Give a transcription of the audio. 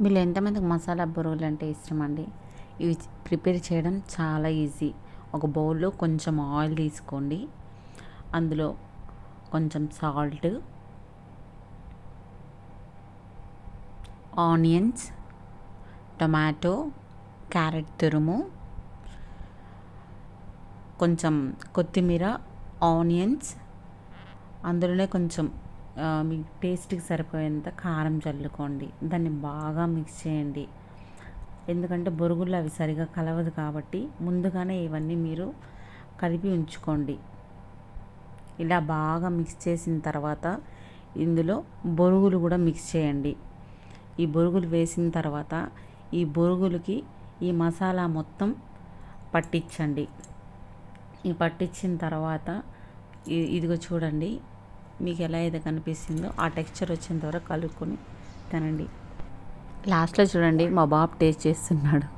వీళ్ళు ఎంతమందికి మసాలా బొరుగులు అంటే ఇష్టం అండి ఇవి ప్రిపేర్ చేయడం చాలా ఈజీ. ఒక బౌల్లో కొంచెం ఆయిల్ తీసుకోండి. అందులో కొంచెం సాల్ట్ ఆనియన్స్ టొమాటో క్యారెట్ తురుము కొంచెం కొత్తిమీర ఆనియన్స్ అందులోనే కొంచెం మీ టేస్ట్కి సరిపోయేంత కారం చల్లుకోండి. దాన్ని బాగా మిక్స్ చేయండి. ఎందుకంటే బొరుగులు అవి సరిగా కలవదు కాబట్టి ముందుగానే ఇవన్నీ మీరు కలిపి ఉంచుకోండి. ఇలా బాగా మిక్స్ చేసిన తర్వాత ఇందులో బొరుగులు కూడా మిక్స్ చేయండి. ఈ బొరుగులు వేసిన తర్వాత ఈ బొరుగులకి ఈ మసాలా మొత్తం పట్టించండి. ఈ పట్టించిన తర్వాత ఇదిగో చూడండి. మీకు ఎలా అయితే కనిపిస్తుందో ఆ టెక్స్చర్ వచ్చేంత వరకు కలుపుకొని తినండి. లాస్ట్లో చూడండి మా బాబు టేస్ట్ చేస్తున్నాడు.